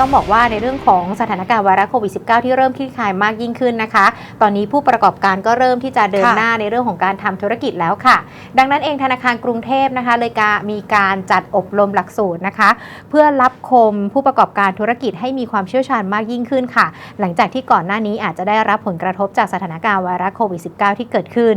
ต้องบอกว่าในเรื่องของสถานการณ์ไวรัสโควิด -19 ที่เริ่มคลี่คลายมากยิ่งขึ้นนะคะ ตอนนี้ผู้ประกอบการก็เริ่มที่จะเดินค่ะหน้าในเรื่องของการทำธุรกิจแล้วค่ะ ดังนั้นเองธนาคารกรุงเทพนะคะ เลยกามีการจัดอบรมหลักสูตรนะคะ เพื่อรับคมผู้ประกอบการธุรกิจให้มีความเชี่ยวชาญมากยิ่งขึ้นค่ะ หลังจากที่ก่อนหน้านี้อาจจะได้รับผลกระทบจากสถานการณ์ไวรัสโควิด -19 ที่เกิดขึ้น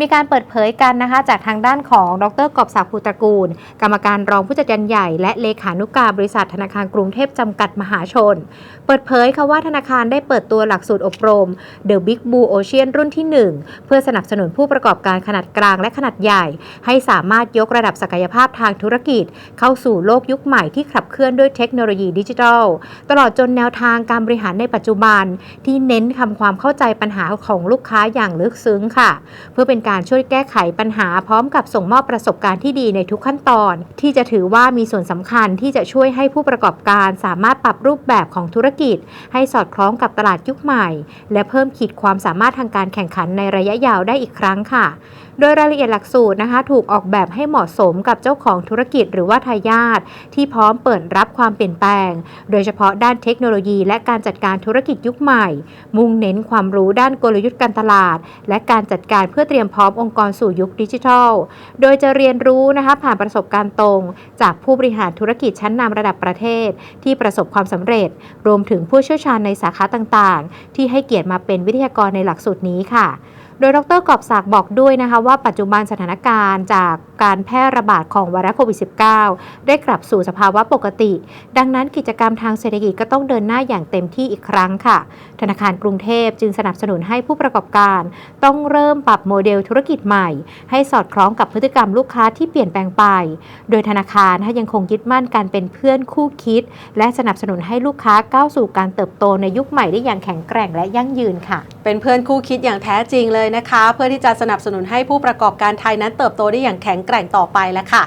มีการเปิดเผยกันนะคะ จากทางด้านของดรกอบศักดิ์ภูตระกูล กรรมการรองผู้จัดการใหญ่ และเลขานุการบริษัทธนาคารกรุงเทพจำกัดมหาชน เปิดเผยค่ะว่าธนาคารได้เปิดตัวหลักสูตรอบรม The Big Blue Ocean รุ่นที่ 1 เพื่อสนับสนุนผู้ประกอบการขนาดกลางและขนาดใหญ่ ให้สามารถยกระดับศักยภาพทางธุรกิจ เข้าสู่โลกยุคใหม่ที่ขับเคลื่อนด้วยเทคโนโลยีดิจิทัล ตลอดจนแนวทางการบริหารในปัจจุบัน ที่เน้นทำความเข้าใจปัญหาของลูกค้าอย่างลึกซึ้งค่ะ เพื่อเป็นการช่วยแก้ไขปัญหาพร้อมกับส่งมอบประสบการณ์ที่ดีในทุกขั้นตอน ที่จะถือว่ามีส่วนสำคัญที่จะช่วยให้ผู้ประกอบการสามารถปรับรูปแบบของธุรกิจ ให้สอดคล้องกับตลาดยุคใหม่ และเพิ่มขีดความสามารถทางการแข่งขันในระยะยาวได้อีกครั้งค่ะ โดยรายละเอียดหลักสูตรนะคะ ถูกออกแบบให้เหมาะสมกับเจ้าของธุรกิจหรือว่าทายาทที่พร้อมเปิดรับความเปลี่ยนแปลง โดยเฉพาะด้านเทคโนโลยีและการจัดการธุรกิจยุคใหม่ มุ่งเน้นความรู้ด้านกลยุทธ์การตลาด และการจัดการเพื่อเตรียมพร้อมองค์กรสู่ยุคดิจิทัล โดยจะเรียนรู้นะคะผ่านประสบการณ์ตรง จากผู้บริหารธุรกิจชั้นนำระดับประเทศ ที่ประสบความสำเร็จ รวมถึงผู้เชี่ยวชาญในสาขาต่างๆ ที่ให้เกียรติมาเป็นวิทยากรในหลักสูตรนี้ค่ะ โดยดรกอบศักดิ์บอกด้วยนะคะว่าปัจจุบันสถานการณ์จากการแพร่ระบาดของไวรัสโควิด -19 ได้กลับสู่สภาวะปกติ ดังนั้นกิจกรรมทางเศรษฐกิจก็ต้องเดินหน้าอย่างเต็มที่อีกครั้งค่ะ ธนาคารกรุงเทพจึงสนับสนุนให้ผู้ประกอบการ ต้องเริ่มปรับโมเดลธุรกิจใหม่ ให้สอดคล้องกับพฤติกรรมลูกค้าที่เปลี่ยนแปลงไป โดยธนาคารถ้ยังคงยึดมั่นการเป็นเพื่อนคู่คิด และสนับสนุนให้ลูกค้าก้าวสู่การเติบโตในยุคใหม่ได้อย่างแข็งแกร่งและยั่งยืนค่ะ เป็นเพื่อนคู่คิดอย่างแท้จริงเลยนะคะ เพื่อที่จะสนับสนุนให้ผู้ประกอบการไทยนั้นเติบโตได้อย่างแข็งแกร่งต่อไปแล้วค่ะ